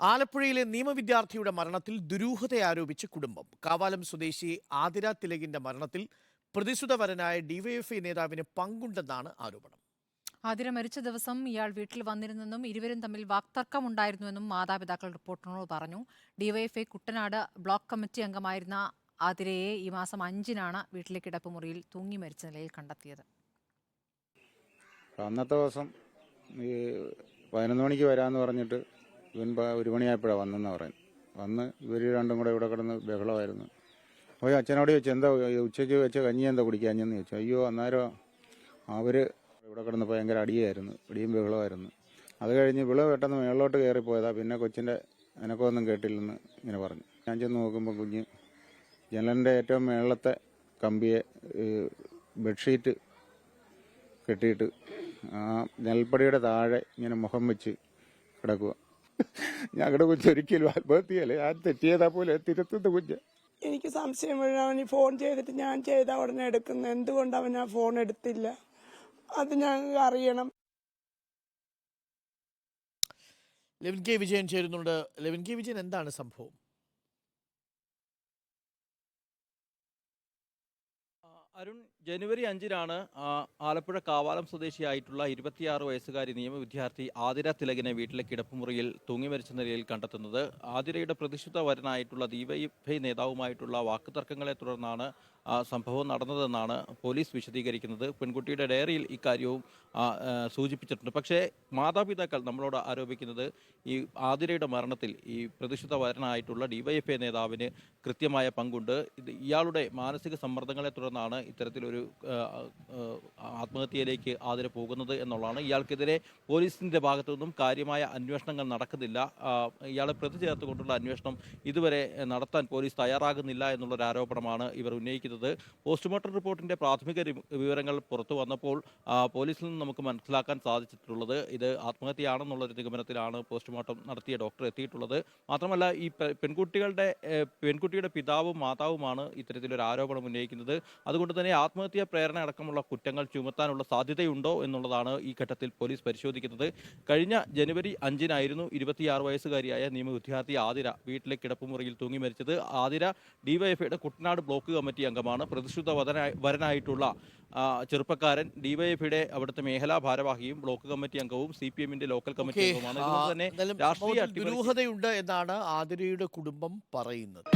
ആലപ്പുഴയിലെ നിയമവിദ്യാർത്ഥിയുടെ മരണത്തിൽ ദുരൂഹത ആരോപിച്ച് കുടുംബം. കാവാലം സ്വദേശി ആതിര തിലകിന്റെ മരണത്തിൽ പ്രതിസുതവരനായ ഡിവൈഎഫ്ഐ നേതാവിന് പങ്കുണ്ടെന്നാണ് ആരോപണം. ആതിര മരിച്ച ദിവസം ഇയാൾ വീട്ടിൽ വന്നിരുന്നെന്നും ഇരുവരും തമ്മിൽ വാക്തർക്കമുണ്ടായിരുന്നുവെന്നും മാതാപിതാക്കൾ റിപ്പോർട്ടിനോട് പറഞ്ഞു. ഡിവൈഎഫ്ഐ കുട്ടനാട് ബ്ലോക്ക് കമ്മിറ്റി അംഗമായിരുന്ന ആതിരയെ ഈ മാസം അഞ്ചിനാണ് വീട്ടിലെ കിടപ്പുമുറിയിൽ തൂങ്ങി മരിച്ച നിലയിൽ കണ്ടെത്തിയത്. അന്നത്തെ ദിവസം ഈ പതിനൊന്ന് മണിക്ക് വരാമെന്ന് പറഞ്ഞിട്ട് ഇവൻ ഒരു മണിയായപ്പോഴാണ് വന്നെന്ന് പറയാൻ വന്ന് ഇവർ രണ്ടും കൂടെ ഇവിടെ കിടന്ന് ബഹളമായിരുന്നു. അപ്പോൾ അച്ഛനോട് ചോദിച്ചു എന്താ ഉച്ചയ്ക്ക് വെച്ച കഞ്ഞി എന്താ കുടിക്കാഞ്ഞെന്ന് ചോദിച്ചു. അയ്യോ അന്നേരം അവർ ഇവിടെ കിടന്ന് ഭയങ്കര അടിയായിരുന്നു ഇടിയും ബഹളമായിരുന്നു. അത് കഴിഞ്ഞ് വിള പെട്ടെന്ന് മേളിലോട്ട് കയറിപ്പോയതാ പിന്നെ കൊച്ചിന്റെ എനക്കൊന്നും കേട്ടില്ലെന്ന് ഇങ്ങനെ പറഞ്ഞു. ഞാൻ ചെന്ന് നോക്കുമ്പോൾ കുഞ്ഞ് ജനലിന്റെ ഏറ്റവും മേളത്തെ കമ്പിയെ ബെഡ്ഷീറ്റ് കെട്ടിയിട്ട് ആ നെൽപ്പടിയുടെ താഴെ ഇങ്ങനെ മുഖം വെച്ച് കിടക്കുക ഞങ്ങളുടെ കുഞ്ഞ് ഒരിക്കലും ആത്മഹത്യയല്ലേ? ഞാൻ തെറ്റിയതാ പോലെ തിരുത്തുന്ന കുഞ്ഞ്. എനിക്ക് സംശയം അവന് ഫോൺ ചെയ്തിട്ട് ഞാൻ ചെയ്ത ഉടനെ എടുക്കുന്നത് എന്തുകൊണ്ട് അവൻ ആ ഫോൺ എടുത്തില്ല? അത് ഞങ്ങൾക്ക് അറിയണം. ലെവിൻ കെ വിജയൻ ചേരുന്നുണ്ട്. ലെവിൻ കെ വിജയൻ എന്താണ് സംഭവം? അരുൺ ജനുവരി അഞ്ചിനാണ് ആലപ്പുഴ കാവാലം സ്വദേശിയായിട്ടുള്ള ഇരുപത്തിയാറ് വയസ്സുകാരി നിയമ വിദ്യാർത്ഥി ആതിര തിലകിനെ വീട്ടിലെ കിടപ്പുമുറിയിൽ തൂങ്ങി മരിച്ച നിലയിൽ കണ്ടെത്തുന്നത്. ആതിരയുടെ പ്രതിഷ്ഠിത വരനായിട്ടുള്ള ഡിവൈഎഫ്ഐ നേതാവുമായിട്ടുള്ള വാക്കുതർക്കങ്ങളെ തുടർന്നാണ് സംഭവം നടന്നതെന്നാണ് പോലീസ് വിശദീകരിക്കുന്നത്. പെൺകുട്ടിയുടെ ഡയറിയിൽ ഇക്കാര്യവും സൂചിപ്പിച്ചിട്ടുണ്ട്. പക്ഷേ മാതാപിതാക്കൾ നമ്മളോട് ആരോപിക്കുന്നത് ഈ ആതിരയുടെ മരണത്തിൽ ഈ പ്രതിഷ്ഠിത വരനായിട്ടുള്ള ഡിവൈഎഫ്ഐ നേതാവിന് കൃത്യമായ പങ്കുണ്ട്. ഇയാളുടെ മാനസിക സമ്മർദ്ദങ്ങളെ തുടർന്നാണ് ഇത്തരത്തിലൊരു ആത്മഹത്യയിലേക്ക് ആതിര പോകുന്നത് എന്നുള്ളതാണ്. ഇയാൾക്കെതിരെ പോലീസിന്റെ ഭാഗത്തു നിന്നും കാര്യമായ അന്വേഷണങ്ങൾ നടക്കുന്നില്ല. ഇയാളെ പ്രതി ചേർത്തുകൊണ്ടുള്ള അന്വേഷണം ഇതുവരെ നടത്താൻ പോലീസ് തയ്യാറാകുന്നില്ല എന്നുള്ളൊരു ആരോപണമാണ് ഇവർ ഉന്നയിക്കുന്നത്. പോസ്റ്റ്മോർട്ടം റിപ്പോർട്ടിന്റെ പ്രാഥമിക വിവരങ്ങൾ പുറത്തു വന്നപ്പോൾ പോലീസിൽ നിന്ന് നമുക്ക് മനസ്സിലാക്കാൻ സാധിച്ചിട്ടുള്ളത് ഇത് ആത്മഹത്യയാണെന്നുള്ളൊരു നിഗമനത്തിലാണ് പോസ്റ്റ്മോർട്ടം നടത്തിയ ഡോക്ടർ എത്തിയിട്ടുള്ളത്. മാത്രമല്ല ഈ പെൺകുട്ടികളുടെ പെൺകുട്ടിയുടെ പിതാവും മാതാവുമാണ് ഇത്തരത്തിലൊരു ആരോപണം ഉന്നയിക്കുന്നത്. അതുകൊണ്ട് തന്നെ ആത്മഹത്യാ പ്രേരണ അടക്കമുള്ള കുറ്റങ്ങൾ ചുമത്താനുള്ള സാധ്യതയുണ്ടോ എന്നുള്ളതാണ് ഈ ഘട്ടത്തിൽ പോലീസ് പരിശോധിക്കുന്നത്. കഴിഞ്ഞ ജനുവരി അഞ്ചിനായിരുന്നു ഇരുപത്തിയാറ് വയസ്സുകാരിയായ നിയമ വിദ്യാർത്ഥി ആതിര വീട്ടിലെ കിടപ്പുമുറിയിൽ തൂങ്ങി മരിച്ചത്. ആതിര ഡിവൈഎഫ്ഐയുടെ കുട്ടനാട് ബ്ലോക്ക് കമ്മിറ്റി അംഗമാണ്. വരനായി വരനായിട്ടുള്ള ചെറുപ്പക്കാരൻ ഡിവൈഎഫ്ഐയുടെ അവിടുത്തെ മേഖലാ ഭാരവാഹിയും ബ്ലോക്ക് കമ്മിറ്റി അംഗവും സി പി എമ്മിന്റെ ലോക്കൽ കമ്മിറ്റി അംഗവുമാണ്. തന്നെ രാഷ്ട്രീയ ദുരൂഹതയുണ്ട് എന്നാണ് ആതിരയുടെ കുടുംബം പറയുന്നത്.